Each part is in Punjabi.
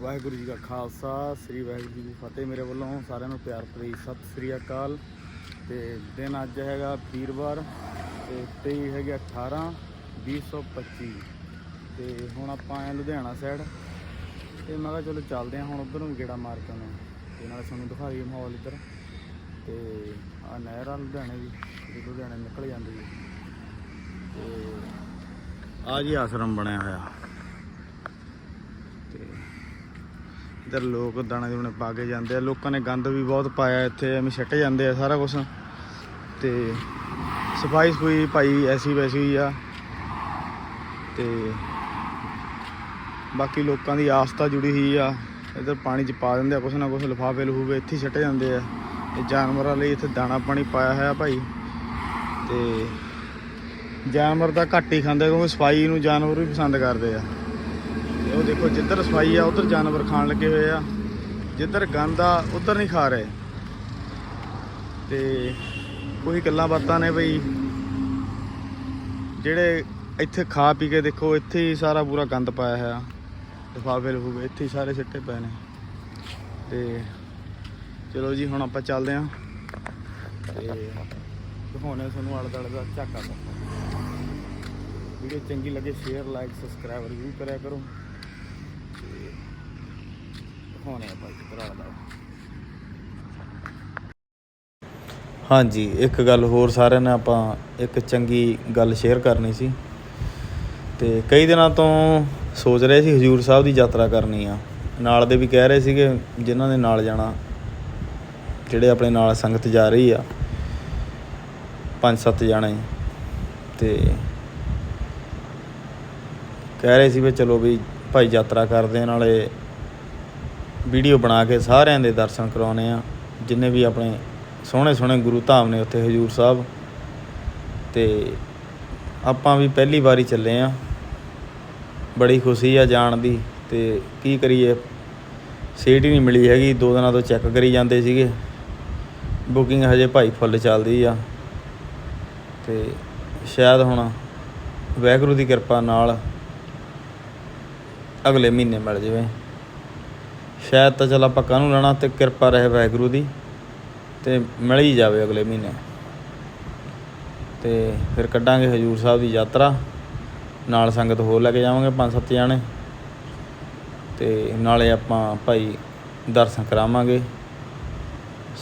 ਵਾਹਿਗੁਰੂ ਜੀ ਕਾ ਖਾਲਸਾ, ਸ੍ਰੀ ਵਾਹਿਗੁਰੂ ਜੀ ਕੀ ਫਤਿਹ। ਮੇਰੇ ਵੱਲੋਂ ਸਾਰਿਆਂ ਨੂੰ ਪਿਆਰ ਭਰੀ ਸਤਿ ਸ੍ਰੀ ਅਕਾਲ। ਤੇ ਦਿਨ ਅੱਜ ਹੈਗਾ ਵੀਰਵਾਰ ਤੇ 23 ਹੈਗੇ 18 2025 ਤੇ ਹੁਣ ਆਪਾਂ ਆਏ ਲੁਧਿਆਣਾ ਸਾਈਡ ਤੇ ਮੈਂ ਕਿਹਾ ਚਲੋ ਚੱਲਦੇ ਹਾਂ, ਹੁਣ ਉਧਰ ਨੂੰ ਵੀ ਗੇੜਾ ਮਾਰ ਕੇ ਆਉਂਦੇ ਹਾਂ। ਤੇ ਨਾਲ ਤੁਹਾਨੂੰ ਦਿਖਾਈਏ ਮਾਹੌਲ ਇੱਧਰ। ਤੇ ਆ ਨਹਿਰ ਆ ਲੁਧਿਆਣੇ ਦੀ, ਜਿਹੜੀ ਲੁਧਿਆਣੇ ਨਿਕਲ ਜਾਂਦੀ ਹੈ। ਤੇ ਆ ਜੀ ਆਸ਼ਰਮ ਬਣਿਆ ਹੋਇਆ ਤੇ ਇੱਧਰ ਲੋਕ ਦਾਣੇ ਦੂਣੇ ਪਾ ਕੇ ਜਾਂਦੇ ਆ। ਲੋਕਾਂ ਨੇ ਗੰਦ ਵੀ ਬਹੁਤ ਪਾਇਆ ਇੱਥੇ, ਐਵੇਂ ਛੱਟ ਜਾਂਦੇ ਆ ਸਾਰਾ ਕੁਝ ਤੇ ਸਫ਼ਾਈ ਸਫੂਈ ਭਾਈ ਐਸੀ ਵੈਸੀ ਆ। ਤੇ ਬਾਕੀ ਲੋਕਾਂ ਦੀ ਆਸਤਾ ਜੁੜੀ ਹੋਈ ਆ। ਇੱਧਰ ਪਾਣੀ ਚ ਪਾ ਦਿੰਦੇ ਆ, ਕੁਛ ਨਾ ਕੁਛ ਲਿਫਾਫੇ ਲਹੂਵੇ ਇੱਥੇ ਹੀ ਜਾਂਦੇ ਆ। ਇਹ ਜਾਨਵਰਾਂ ਲਈ ਇੱਥੇ ਦਾਣਾ ਪਾਣੀ ਪਾਇਆ ਹੋਇਆ ਭਾਈ। ਤੇ ਜਾਨਵਰ ਤਾਂ ਘੱਟ ਹੀ ਖਾਂਦੇ ਕਿਉਂਕਿ ਸਫ਼ਾਈ ਨੂੰ ਜਾਨਵਰ ਵੀ ਪਸੰਦ ਕਰਦੇ ਆ। ਤੇ ਉਹ ਦੇਖੋ ਜਿੱਧਰ ਸਫ਼ਾਈ ਆ, ਉਧਰ ਜਾਨਵਰ ਖਾਣ ਲੱਗੇ ਹੋਏ ਆ। ਜਿੱਧਰ ਗੰਦ ਆ, ਉਧਰ ਨਹੀਂ ਖਾ ਰਹੇ। ਤੇ ਕੋਈ ਗੱਲਾਂ ਬਾਤਾਂ ਨੇ ਬਈ? ਜਿਹੜੇ ਇੱਥੇ ਖਾ ਪੀ ਕੇ ਦੇਖੋ, ਇੱਥੇ ਹੀ ਸਾਰਾ ਪੂਰਾ ਗੰਦ ਪਾਇਆ ਹੋਇਆ। ਲਿਫਾਫੇ ਲਹੂਗੇ ਇੱਥੇ ਹੀ ਸਾਰੇ ਸਿੱਟੇ ਪਏ ਨੇ। ਤੇ ਚਲੋ ਜੀ, ਹੁਣ ਆਪਾਂ ਚੱਲਦੇ ਆਂ। ਤੇ ਦਿਖਾਉਣੇ ਤੁਹਾਨੂੰ ਆਲੇ ਦੁਆਲੇ ਦਾ ਝਾਕਾ। ਵੀਡੀਓ ਚੰਗੀ ਲੱਗੇ, ਸ਼ੇਅਰ, ਲਾਈਕ, ਸਬਸਕ੍ਰਾਈਬ ਰਿਵਿਊ ਕਰਿਆ ਕਰੋ। ਦਿਖਾਉਣੇ ਆਪਾਂ ਇੱਧਰ ਆਲੇ ਦੁਆਲੇ ਹਾਂਜੀ, ਇੱਕ ਗੱਲ ਹੋਰ ਸਾਰਿਆਂ ਨੇ ਆਪਾਂ ਇੱਕ ਚੰਗੀ ਗੱਲ ਸ਼ੇਅਰ ਕਰਨੀ ਸੀ। ਤੇ ਕਈ ਦਿਨਾਂ ਤੋਂ ਸੋਚ ਰਹੇ ਸੀ ਹਜੂਰ ਸਾਹਿਬ ਦੀ ਯਾਤਰਾ ਕਰਨੀ ਆ। ਨਾਲ ਦੇ ਵੀ ਕਹਿ ਰਹੇ ਸੀਗੇ ਜਿਨ੍ਹਾਂ ਦੇ ਨਾਲ ਜਾਣਾ, ਜਿਹੜੇ ਆਪਣੇ ਨਾਲ ਸੰਗਤ ਜਾ ਰਹੀ ਆ। ਪੰਜ ਸੱਤ ਜਾਣੇ। ਤੇ ਕਹਿ ਰਹੇ ਸੀ ਵੀ ਚਲੋ ਵੀ ਭਾਈ ਯਾਤਰਾ ਕਰਦੇ ਆ, ਨਾਲੇ ਵੀਡੀਓ ਬਣਾ ਕੇ ਸਾਰਿਆਂ ਦੇ ਦਰਸ਼ਨ ਕਰਾਉਣੇ ਆ, ਜਿੰਨੇ ਵੀ ਆਪਣੇ ਸੋਹਣੇ ਸੋਹਣੇ ਗੁਰੂ ਧਾਮ ਨੇ ਉੱਥੇ ਹਜੂਰ ਸਾਹਿਬ। ਤੇ ਆਪਾਂ ਵੀ ਪਹਿਲੀ ਵਾਰੀ ਚੱਲੇ ਆ। ਬੜੀ ਖੁਸ਼ੀ ਆ ਜਾਣ ਦੀ, ਤੇ ਕੀ ਕਰੀਏ? ਸੀਟ ਹੀ ਨਹੀਂ ਮਿਲੀ ਹੈਗੀ, ਦੋ ਦਿਨਾਂ ਤੋਂ ਚੈੱਕ ਕਰੀ ਜਾਂਦੇ ਸੀਗੇ। ਬੁਕਿੰਗ ਹਜੇ ਭਾਈ ਫੁੱਲ ਚੱਲਦੀ ਆ। ਤੇ ਸ਼ਾਇਦ ਹੁਣ ਵਾਹਿਗੁਰੂ ਦੀ ਕਿਰਪਾ ਨਾਲ ਅਗਲੇ ਮਹੀਨੇ ਮਿਲ ਜਾਵੇ। ਸ਼ਾਇਦ ਤਾਂ ਚਲ ਆਪਾਂ ਕਾਹਨੂੰ ਲੈਣਾ ਤੇ ਕਿਰਪਾ ਰਹੇ ਵਾਹਿਗੁਰੂ ਦੀ ਤੇ ਮਿਲ ਹੀ ਜਾਵੇ ਅਗਲੇ ਮਹੀਨੇ। ਤੇ ਫਿਰ ਕੱਢਾਂਗੇ ਹਜੂਰ ਸਾਹਿਬ ਦੀ ਯਾਤਰਾ। ਨਾਲ ਸੰਗਤ ਹੋਰ ਲੈ ਕੇ ਜਾਵਾਂਗੇ ਪੰਜ ਸੱਤ ਜਾਣੇ। ਤੇ ਨਾਲੇ ਆਪਾਂ ਭਾਈ ਦਰਸ਼ਨ ਕਰਾਵਾਂਗੇ।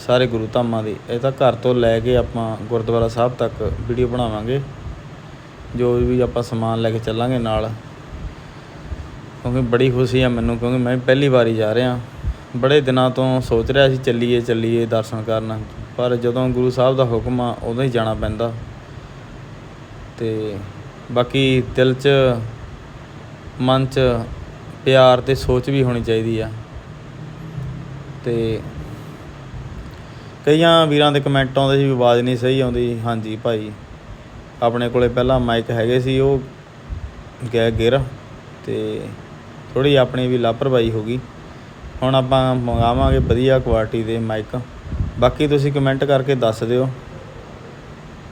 ਸਾਰੇ ਗੁਰੂ ਧਾਮਾਂ ਦੀ। ਇਹ ਤਾਂ ਘਰ ਤੋਂ ਲੈ ਕੇ ਆਪਾਂ ਗੁਰਦੁਆਰਾ ਸਾਹਿਬ ਤੱਕ ਵੀਡੀਓ ਬਣਾਵਾਂਗੇ। ਜੋ ਵੀ ਆਪਾਂ ਸਮਾਨ ਲੈ ਕੇ ਚੱਲਾਂਗੇ ਨਾਲ। ਕਿਉਂਕਿ ਬੜੀ ਖੁਸ਼ੀ ਆ ਮੈਨੂੰ, ਕਿਉਂਕਿ ਮੈਂ ਪਹਿਲੀ ਵਾਰੀ ਜਾ ਰਿਹਾ। ਬੜੇ ਦਿਨਾਂ ਤੋਂ ਸੋਚ ਰਿਹਾ ਸੀ ਚੱਲੀਏ ਚੱਲੀਏ ਦਰਸ਼ਨ ਕਰਨ। ਪਰ ਜਦੋਂ ਗੁਰੂ ਸਾਹਿਬ ਦਾ ਹੁਕਮ ਆ, ਉਦੋਂ ਹੀ ਜਾਣਾ ਪੈਂਦਾ। ਤੇ ਬਾਕੀ ਦਿਲ 'ਚ, ਮਨ 'ਚ ਪਿਆਰ ਤੇ ਸੋਚ ਵੀ ਹੋਣੀ ਚਾਹੀਦੀ ਆ। ਤੇ ਕਈਆਂ ਵੀਰਾਂ ਦੇ ਕਮੈਂਟ ਆਉਂਦੇ ਸੀ ਵੀ ਆਵਾਜ਼ ਨਹੀਂ ਸਹੀ ਆਉਂਦੀ। ਹਾਂਜੀ ਭਾਈ, ਆਪਣੇ ਕੋਲੇ ਪਹਿਲਾਂ ਮਾਈਕ ਹੈਗੇ ਸੀ, ਉਹ ਗਏ ਗਿਰ। ਤੇ ਥੋੜੀ ਆਪਣੀ ਵੀ ਲਾਪਰਵਾਹੀ ਹੋ ਗਈ। ਹੁਣ ਆਪਾਂ ਮੰਗਾਵਾਂਗੇ ਵਧੀਆ ਕੁਆਲਿਟੀ ਦੇ ਮਾਈਕ ਬਾਕੀ ਤੁਸੀਂ ਕਮੈਂਟ ਕਰਕੇ ਦੱਸ ਦਿਓ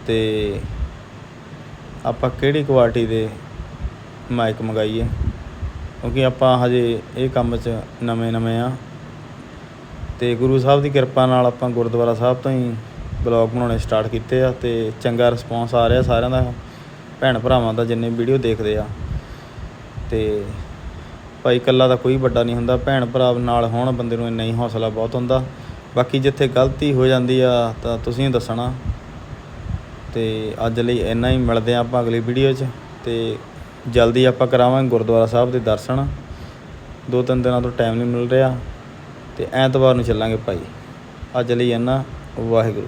ਤੇ ਆਪਾਂ ਕਿਹੜੀ ਕੁਆਲਿਟੀ ਦੇ ਮਾਈਕ ਮੰਗਾਈਏ? ਕਿਉਂਕਿ ਆਪਾਂ ਹਜੇ ਇਹ ਕੰਮ 'ਚ ਨਵੇਂ ਨਵੇਂ ਆ। ਤੇ ਗੁਰੂ ਸਾਹਿਬ ਦੀ ਕਿਰਪਾ ਨਾਲ ਆਪਾਂ ਗੁਰਦੁਆਰਾ ਸਾਹਿਬ ਤੋਂ ਹੀ ਬਲੌਗ ਬਣਾਉਣੇ ਸਟਾਰਟ ਕੀਤੇ ਆ ਤੇ ਚੰਗਾ ਰਿਸਪੌਂਸ ਆ ਰਿਹਾ ਸਾਰਿਆਂ ਦਾ। ਭੈਣ ਭਰਾਵਾਂ ਦਾ ਜਿੰਨੇ ਵੀਡੀਓ ਦੇਖਦੇ ਆ। ਤੇ ਭਾਈ ਇਕੱਲਾ ਤਾਂ ਕੋਈ ਵੱਡਾ ਨਹੀਂ ਹੁੰਦਾ, ਭੈਣ ਭਰਾ ਨਾਲ ਹੋਣ ਬੰਦੇ ਨੂੰ ਇੰਨਾ ਹੀ ਹੌਸਲਾ ਬਹੁਤ ਹੁੰਦਾ। ਬਾਕੀ ਜਿੱਥੇ ਗਲਤੀ ਹੋ ਜਾਂਦੀ ਆ, ਤਾਂ ਤੁਸੀਂ ਦੱਸਣਾ। ਤੇ ਅੱਜ ਲਈ ਇੰਨਾ ਹੀ, ਮਿਲਦੇ ਆ ਆਪਾਂ ਅਗਲੀ ਵੀਡੀਓ 'ਚ। ਤੇ ਜਲਦੀ ਆਪਾਂ ਕਰਾਵਾਂਗੇ ਗੁਰਦੁਆਰਾ ਸਾਹਿਬ ਦੇ ਦਰਸ਼ਨ। ਦੋ ਤਿੰਨ ਦਿਨਾਂ ਤੋਂ ਟਾਈਮ ਨਹੀਂ ਮਿਲ ਰਿਹਾ। ਤੇ ਐਤਵਾਰ ਨੂੰ ਚੱਲਾਂਗੇ ਭਾਈ। ਅੱਜ ਲਈ ਇੰਨਾ। ਵਾਹਿਗੁਰੂ।